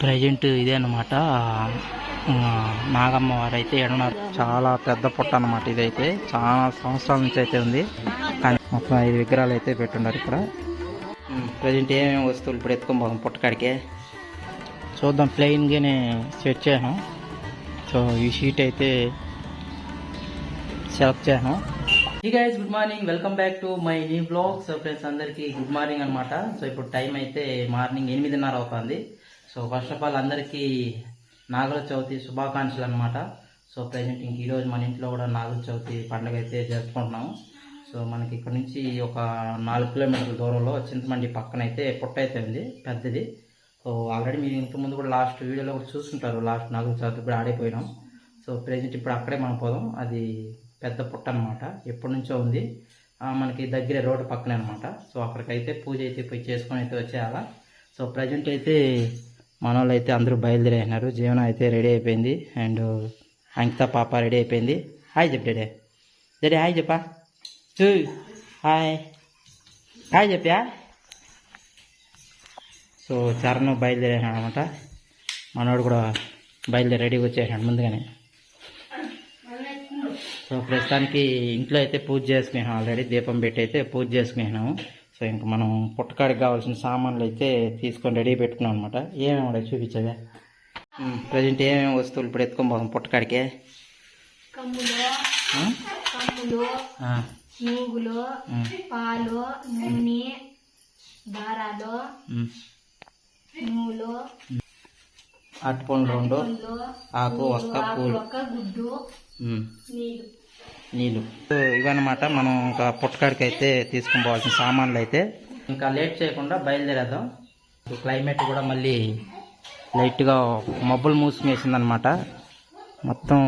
Present ఇదే అనమాట నాగమ్మ వారు అయితే ఎడున్నారు చాలా పెద్ద పుట్ట అనమాట ఇదైతే. చాలా సంవత్సరాల నుంచి అయితే ఉంది. కానీ మొత్తం ఐదు విగ్రహాలు అయితే పెట్టున్నారు ఇక్కడ. ప్రజెంట్ ఏమేమి వస్తువులు ఇప్పుడు ఎత్తుకొని పోదాం పుట్టకాడికే చూద్దాం ప్లెయిన్గానే సెట్ చేయను సో ఈ షీట్ అయితే సెలెక్ట్ చేయను ఈ guys good morning welcome back to my new blog so friends అందరికీ గుడ్ మార్నింగ్ అనమాట సో ఇప్పుడు టైం అయితే మార్నింగ్ ఎనిమిదిన్నర అవుతుంది. సో ఫస్ట్ ఆఫ్ ఆల్ అందరికీ నాగుల చవితి శుభాకాంక్షలు అనమాట సో ప్రజెంట్ ఇంక ఈరోజు మన ఇంట్లో కూడా నాగుల చవితి పండుగ అయితే జరుపుకుంటున్నాము. సో మనకి ఇక్కడ నుంచి ఒక నాలుగు కిలోమీటర్ల దూరంలో చింతమండి పక్కన అయితే పుట్ట అయితే ఉంది పెద్దది. సో ఆల్రెడీ మీరు ఇంత ముందు కూడా లాస్ట్ వీడియోలో కూడా చూస్తుంటారు లాస్ట్ నాలుగు చవితి కూడా ఆడైపోయినాం. సో ప్రజెంట్ ఇప్పుడు అక్కడే మనం పోదాం. అది పెద్ద పుట్ట అనమాట ఎప్పటి నుంచో ఉంది. మనకి దగ్గర రోడ్డు పక్కనే అనమాట సో అక్కడికైతే పూజ అయితే పోయి చేసుకొని అయితే వచ్చేయాలా. సో ప్రజెంట్ అయితే మనోళ్ళు అయితే అందరూ బయలుదేరేసినారు జీవన అయితే రెడీ అయిపోయింది. అండ్ అంకిత పాప రెడీ అయిపోయింది. హాయ్ చెప్పు డాడీ. డాడీ హాయ్ చెప్పా. చూ. హాయ్. హాయ్ చెప్పా. సో చరణ్ బయలుదేరాడు అనమాట మనోడు కూడా బయలుదేరి రెడీగా వచ్చేసాడు ముందుగానే. సో ప్రస్తుతానికి ఇంట్లో అయితే పూజ చేసుకున్నాం ఆల్రెడీ. దీపం పెట్టి అయితే పూజ చేసుకున్నాము సో ఇంకా మనం పుట్టకాడికి కావాల్సిన సామాన్లు అయితే తీసుకొని రెడీ పెట్టుకున్నాం అనమాట ఏమేమి చూపించవే? ప్రజెంట్ ఏమేమి వస్తువులు ఇప్పుడు ఎత్తుకొని పోదాం పుట్టకాడికి? నూగులు ఉమ్, పాలు నూనె దారాలు ఉమ్. నూలు అరటిపండ్లు రెండు ఆకు ఒక్క పూలు. గుడ్డు. నీళ్ళు ఇవన్నమాట మనం ఇంకా పుట్టకాడికి అయితే తీసుకుని పోవాల్సిన సామాన్లు అయితే ఇంకా లేట్ చేయకుండా బయలుదేరేద్దాం. క్లైమేట్ కూడా మళ్ళీ లైట్గా మబ్బులు మూసుకునేసింది అనమాట మొత్తం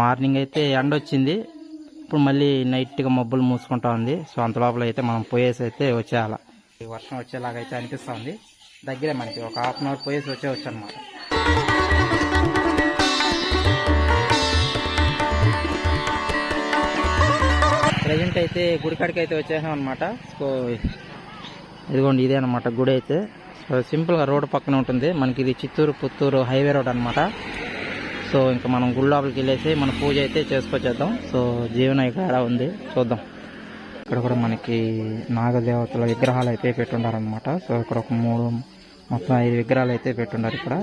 మార్నింగ్ అయితే ఎండ వచ్చింది ఇప్పుడు మళ్ళీ నైట్గా మబ్బులు మూసుకుంటా ఉంది. సో అంత లోపల అయితే మనం పోయేసి అయితే వచ్చేయాల. ఈ వర్షం వచ్చేలాగా అయితే అనిపిస్తుంది దగ్గరే మనకి ఒక హాఫ్ అన్ అవర్ పోయేసి వచ్చేవచ్చు అనమాట ప్రజెంట్ అయితే గుడికాడికి అయితే వచ్చేసాం అనమాట సో ఇదిగోండి ఇదే అనమాట గుడి అయితే. సో సింపుల్గా రోడ్డు పక్కన ఉంటుంది. మనకి ఇది చిత్తూరు పుత్తూరు హైవే రోడ్ అనమాట సో ఇంకా మనం గుడి లోపలికి వెళ్ళేసి మన పూజ అయితే చేసుకొచ్చేద్దాం. సో జీవన ఇక్కడ ఉంది. చూద్దాం. ఇక్కడ కూడా మనకి నాగదేవతల విగ్రహాలు అయితే పెట్టుండారనమాట సో ఇక్కడ ఒక మూడు మొత్తం ఐదు విగ్రహాలు అయితే పెట్టుండారు ఇక్కడ.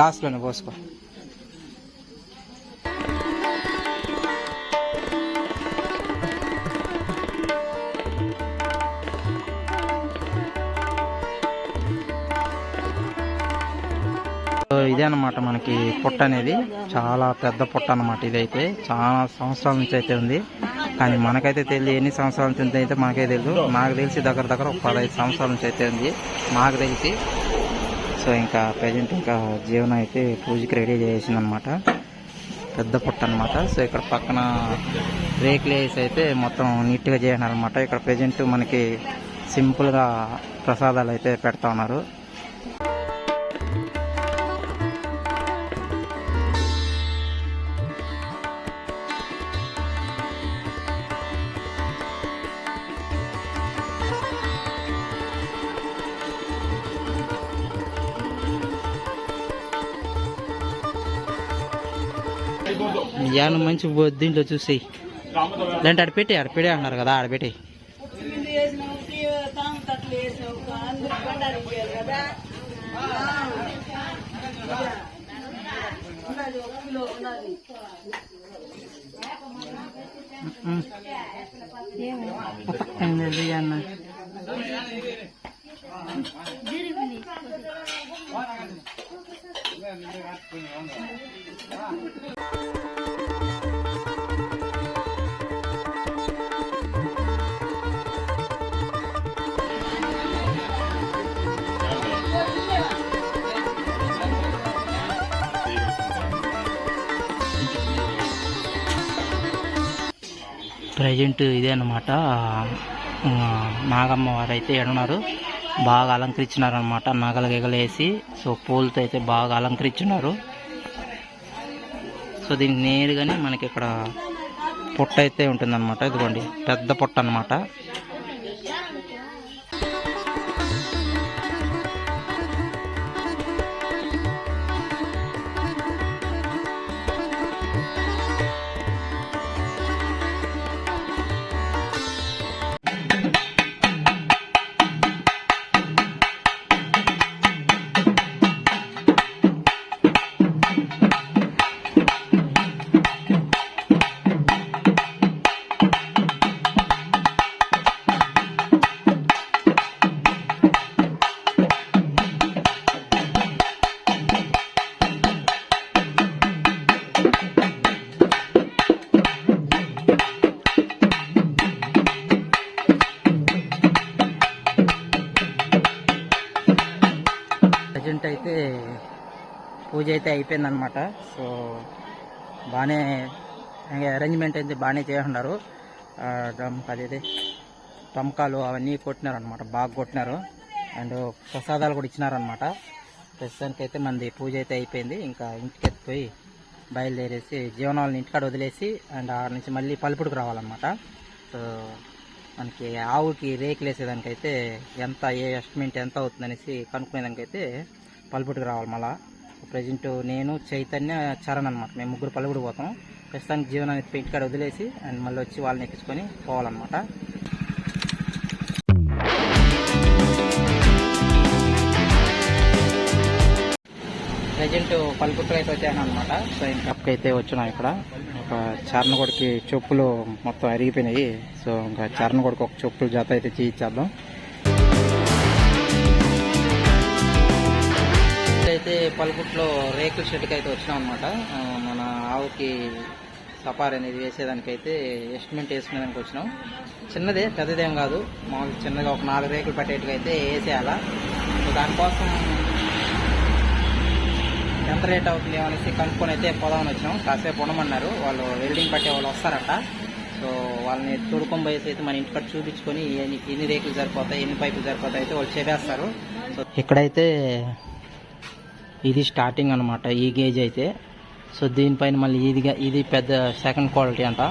లాస్ట్లోనే పోసుకో ఇదే అనమాట మనకి పుట్ట అనేది. చాలా పెద్ద పుట్ట అనమాట ఇదైతే. చాలా సంవత్సరాల నుంచి అయితే ఉంది. కానీ మనకైతే తెలియదు ఎన్ని సంవత్సరాల నుంచి అయితే మనకే తెలియదు. నాకు తెలిసి దగ్గర దగ్గర ఒక పదహైదు సంవత్సరాల నుంచి అయితే ఉంది. నాకు తెలిసి సో ఇంకా ప్రజెంట్ ఇంకా జీవన అయితే పూజకి రెడీ చేసిందనమాట పెద్ద పుట్ట అనమాట సో ఇక్కడ పక్కన రేక్లేస్ అయితే మొత్తం నీట్గా చేసినారు ఇక్కడ ప్రజెంట్ మనకి సింపుల్గా ప్రసాదాలు అయితే పెడతా ఉన్నారు. యాను మంచి దీంట్లో చూసి లేదంటే ఆడ పెట్టే ఆడ పెట్టే అంటున్నారు కదా ఆడ పెట్టే అన్న ప్రజెంట్ ఇదే అనమాట నాగమ్మ వారు అయితే ఎడున్నారు బాగా అలంకరించినారనమాట నగలు గిగలు వేసి సో పూలతో అయితే బాగా అలంకరించున్నారు సో దీనికి నేరుగానే మనకి ఇక్కడ పుట్ట అయితే ఉంటుందన్నమాట. ఇదిగోండి పెద్ద పుట్ట అన్నమాట పూజ అయితే అయిపోయిందనమాట సో బాగానే అరేంజ్మెంట్ అయితే బాగానే చేస్తున్నారు. ఆ, అదేది టమకాలు అవన్నీ కొట్టినారు అనమాట బాగా కొట్టినారు. అండ్ ప్రసాదాలు కూడా ఇచ్చినారనమాట ప్రస్తుతానికి అయితే మనది పూజ అయితే అయిపోయింది. ఇంకా ఇంటికి ఎత్తిపోయి బయలుదేరేసి జీవనాలను ఇంటికాడ వదిలేసి అండ్ ఆడ నుంచి మళ్ళీ పలుపుడికి రావాలన్నమాట. సో మనకి ఆవుకి రేకులు వేసేదానికైతే ఎంత ఏ ఎస్టిమేట్ ఎంత అవుతుందనేసి కనుక్కునేదానికైతే పలుపుడికి రావాలి మళ్ళీ. ప్రజెంట్ నేను చైతన్య చరణ్ అనమాట మేము ముగ్గురు పలుపుడు పోతాం. ప్రస్తుతానికి జీవనాన్ని పెయింట్ ఇంటికాడ వదిలేసి అండ్ మళ్ళీ వచ్చి వాళ్ళని ఎక్కించుకొని పోవాలన్నమాట. ప్రజెంట్ పలుపుట్టు అయితే వచ్చాను అనమాట సో ఇంకా అయితే వచ్చినాం ఇక్కడ. ఒక చరణ కొడుకి చెప్పులు మొత్తం అరిగిపోయినాయి. సో ఇంకా చరణ్ కొడుకు ఒక చెప్పులు జత అయితే చేయించేద్దాం. అయితే పలుపుట్లో రేకుల షెడ్కి అయితే వచ్చినాం అనమాట మన ఆవుకి సపార్ అనేది వేసేదానికైతే ఎస్టిమేట్ వేసుకునేదానికి వచ్చినాం. చిన్నదే పెద్దదేం కాదు. మామూలు చిన్నగా ఒక నాలుగు రేకులు పట్టేట్టుగా అయితే వేసేయాలా దానికోసం ఎంత రేట్ అవుతుంది అనేసి కనుక్కొని అయితే పోదామని వచ్చినాం. కాసేపు ఉండమన్నారు. వాళ్ళు వెల్డింగ్ పట్టే వాళ్ళు వస్తారట. సో వాళ్ళని తోడుకొని పోయేసి అయితే మన ఇంటికి చూపించుకొని ఎన్ని ఎన్ని రేకులు సరిపోతాయి ఎన్ని పైపులు సరిపోతాయి అయితే వాళ్ళు చెప్పేస్తారు. సో ఇక్కడైతే ఇది స్టార్టింగ్ అనమాట ఈ గేజ్ అయితే. సో దీనిపైన మళ్ళీ ఇది ఇది పెద్ద సెకండ్ క్వాలిటీ అంట.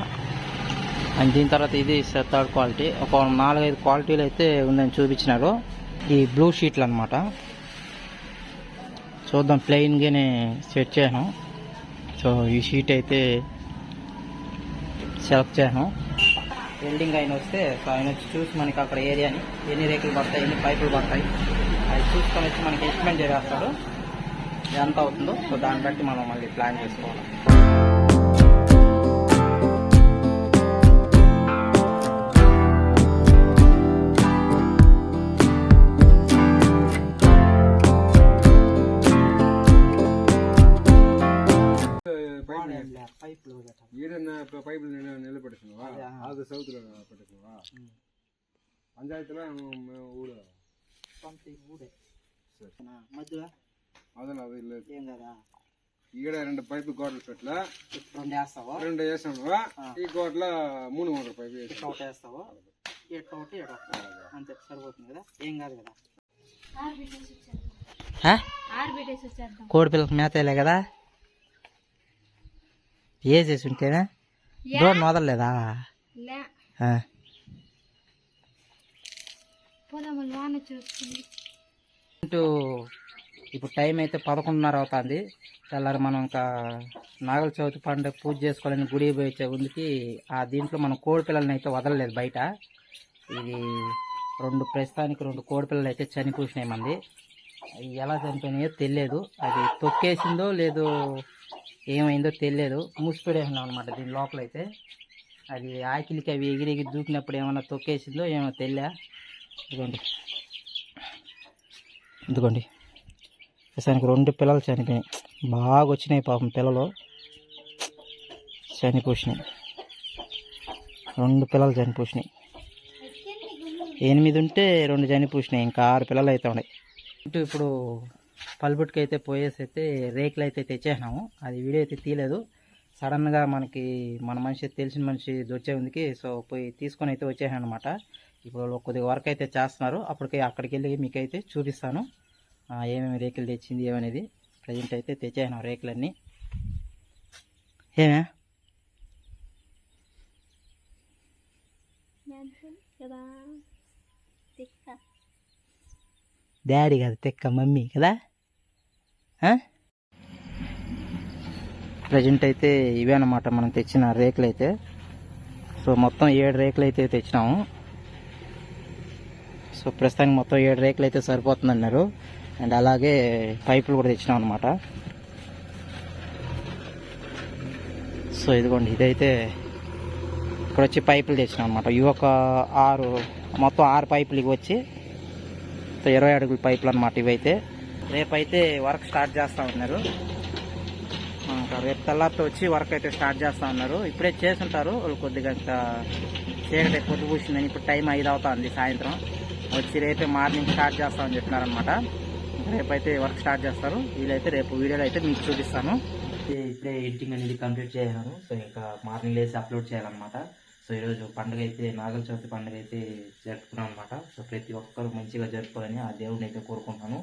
అండ్ దీని తర్వాత ఇది థర్డ్ క్వాలిటీ ఒక నాలుగైదు క్వాలిటీలు అయితే ఉందని చూపించినారు. ఈ బ్లూ షీట్లు అనమాట చూద్దాం ప్లెయిన్గానే సెట్ చేయను సో ఈ షీట్ అయితే సెలెక్ట్ చేయను వెల్డింగ్ ఆయన వస్తే సో ఆయన వచ్చి చూసి మనకి అక్కడ ఏరియాని ఎన్ని రేకులు పడతాయి ఎన్ని పైపులు పడతాయి. అది చూసుకొని వచ్చి మనకి ఎస్టిమేట్ చేస్తాడు ఎంత అవుతుందో? సో దాన్ని బట్టి మనం మళ్ళీ ప్లాన్ చేసుకోవాలి. పైపులు ఈడన్న ప- పైపులు నిల- నిలబెడుతున్నావా అదే, ఆ. అది సౌత్లో పెట్టుకున్నావా? పంచాయతీలో మేము ఊరు మధ్యలో అదన అది లేదు. ఏం కదా? ఈడ రెండు పైపు గోడలు పెట్టలా. రెండు వేస్తావా? రెండు. ఈ గోడల మూడు మూడు పైపు వేసాం. ఒకటి వేస్తావా? ఒకటి అంతే సరిపోతుంది కదా? ఏం కాదు కదా? కోడి పిల్లకి మేతలే కదా? వేసేసి ఉంటేనే? డ్రోన్ వదలలేదా లే. ఆ. పోదాము వాన చూస్తుంది. ఇప్పుడు టైం అయితే పదకొండున్నర అవుతుంది. తెల్లారి మనం ఇంకా నాగల చవితి పండుగ పూజ చేసుకోవాలని గుడి పోయే ఉందికి ముందుకి ఆ దీంట్లో మనం కోడి పిల్లల్ని అయితే వదలలేదు బయట. ఇది రెండు ప్రస్తుతానికి రెండు కోడి పిల్లలు అయితే చనిపోసినాయి మంది. ఎలా చనిపోయినాయో తెలియదు. అది తొక్కేసిందో లేదో ఏమైందో తెలియదు. మూసిపెడేసినాం అనమాట దీని లోపల అయితే అది ఆకిలికి అవి ఎగిరి ఎగిరి దూకినప్పుడు ఏమైనా తొక్కేసిందో ఏమో తెలియ. ఇదిగోండి. ఇదిగోండి. ప్రస్తుతానికి రెండు పిల్లలు చనిపోయినాయి బాగా వచ్చినాయి పాపం పిల్లలు. చనిపోసినాయి రెండు పిల్లలు చనిపోసినాయి ఎనిమిది ఉంటే రెండు చనిపోసినాయి ఇంకా ఆరు పిల్లలు అయితే ఉన్నాయి. ఇటు ఇప్పుడు పల్బుట్కి అయితే పోయేసి అయితే రేకులు అయితే తెచ్చేసినాము. అది వీడియో అయితే తీయలేదు. సడన్గా మనకి మన మనిషి తెలిసిన మనిషి వచ్చే ఉందికి సో పోయి తీసుకొని అయితే వచ్చేసాను అనమాట ఇప్పుడు కొద్దిగా వర్క్ అయితే చేస్తున్నారు. అప్పటికి అక్కడికి వెళ్ళి మీకైతే చూపిస్తాను. ఏమేమి రేకులు తెచ్చింది ఏమనేది ప్రజెంట్ అయితే తెచ్చాను రేకులన్నీ. ఏమే? డాడీ కదా తెక్క మమ్మీ కదా? ప్రజెంట్ అయితే ఇవే అన్నమాట మనం తెచ్చిన రేకులు అయితే సో మొత్తం ఏడు రేకులు అయితే తెచ్చినాము. సో ప్రస్తుతానికి మొత్తం ఏడు రేకులు అయితే సరిపోతుంది అన్నారు అండ్ అలాగే పైపులు కూడా తెచ్చినాం అనమాట సో ఇదిగోండి ఇదైతే ఇక్కడ వచ్చి పైపులు తెచ్చినాం అనమాట ఇవి ఒక ఆరు మొత్తం ఆరు పైపులు ఇవి వచ్చి సో ఇరవై అడుగుల పైపులు అనమాట ఇవైతే. రేపైతే వర్క్ స్టార్ట్ చేస్తూ ఉన్నారు. రేపు తెల్లారితో వచ్చి వర్క్ అయితే స్టార్ట్ చేస్తూ ఉన్నారు. ఇప్పుడే చేస్తుంటారు వాళ్ళు కొద్దిగా చీకటి పొద్దు పూసిందని. ఇప్పుడు టైం ఐదు అవుతుంది సాయంత్రం. వచ్చి రేపే మార్నింగ్ స్టార్ట్ చేస్తామని చెప్పినారనమాట రేపైతే వర్క్ స్టార్ట్ చేస్తారు. వీలైతే రేపు వీడియోలో అయితే మీకు చూపిస్తాను. ఇప్పుడే ఎడిటింగ్ అనేది కంప్లీట్ చేయాలను సో ఇంకా మార్నింగ్ లేసి అప్లోడ్ చేయాలన్నమాట. సో ఈరోజు పండుగ అయితే నాగల చవితి పండుగ అయితే జరుపుకున్నాం అనమాట సో ప్రతి ఒక్కరు మంచిగా జరుపుకోవాలని ఆ దేవుడిని అయితే కోరుకుంటున్నాను.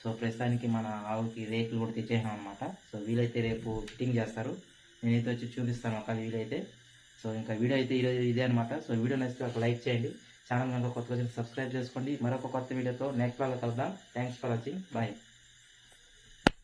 సో ప్రస్తుతానికి మన ఆవుకి రేకులు కూడా తెచ్చేసాం అనమాట సో వీలైతే రేపు ఫిట్టింగ్ చేస్తారు. నేనైతే వచ్చి చూపిస్తాను ఒక వీలైతే. సో ఇంకా వీడియో అయితే ఈరోజు ఇదే అనమాట సో వీడియో నచ్చితే ఒక లైక్ చేయండి. ఛానల్ కొత్త కొత్తగా సబ్స్క్రైబ్ చేసుకోండి. మరొక కొత్త వీడియోతో నెక్స్ట్ వాళ్ళకి కలుద్దాం. Thanks for watching bye